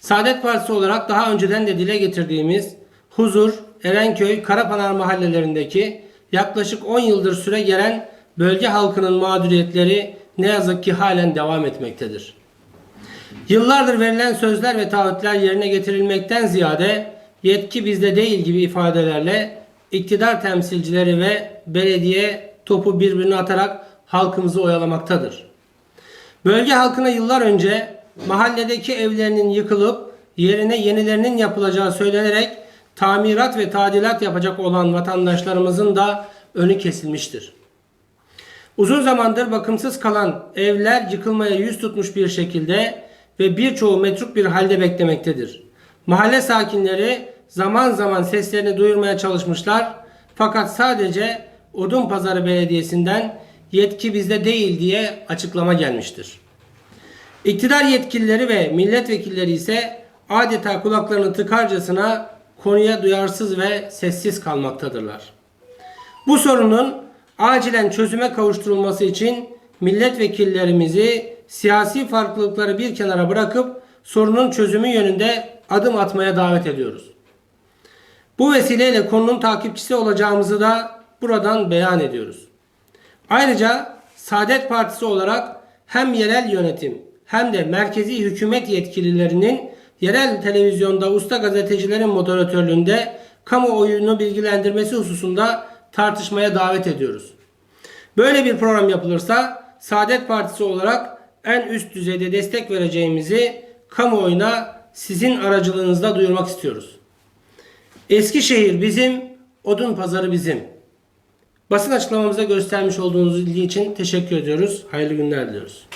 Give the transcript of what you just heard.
Saadet Partisi olarak daha önceden de dile getirdiğimiz Huzur, Erenköy, Karapınar mahallelerindeki yaklaşık 10 yıldır süre gelen bölge halkının mağduriyetleri ne yazık ki halen devam etmektedir. Yıllardır verilen sözler ve taahhütler yerine getirilmekten ziyade yetki bizde değil gibi ifadelerle iktidar temsilcileri ve belediye topu birbirine atarak halkımızı oyalamaktadır. Bölge halkına yıllar önce mahalledeki evlerinin yıkılıp yerine yenilerinin yapılacağı söylenerek tamirat ve tadilat yapacak olan vatandaşlarımızın da önü kesilmiştir. Uzun zamandır bakımsız kalan evler yıkılmaya yüz tutmuş bir şekilde ve birçoğu metruk bir halde beklemektedir. Mahalle sakinleri zaman zaman seslerini duyurmaya çalışmışlar fakat sadece Odunpazarı Belediyesi'nden yetki bizde değil diye açıklama gelmiştir. İktidar yetkilileri ve milletvekilleri ise adeta kulaklarını tıkarcasına konuya duyarsız ve sessiz kalmaktadırlar. Bu sorunun acilen çözüme kavuşturulması için milletvekillerimizi siyasi farklılıkları bir kenara bırakıp sorunun çözümü yönünde adım atmaya davet ediyoruz. Bu vesileyle konunun takipçisi olacağımızı da buradan beyan ediyoruz. Ayrıca Saadet Partisi olarak hem yerel yönetim hem de merkezi hükümet yetkililerinin yerel televizyonda usta gazetecilerin moderatörlüğünde kamuoyunu bilgilendirmesi hususunda tartışmaya davet ediyoruz. Böyle bir program yapılırsa Saadet Partisi olarak en üst düzeyde destek vereceğimizi kamuoyuna sizin aracılığınızla duyurmak istiyoruz. Eskişehir bizim, odun pazarı bizim. Basın açıklamamıza göstermiş olduğunuz ilgi için teşekkür ediyoruz. Hayırlı günler diliyoruz.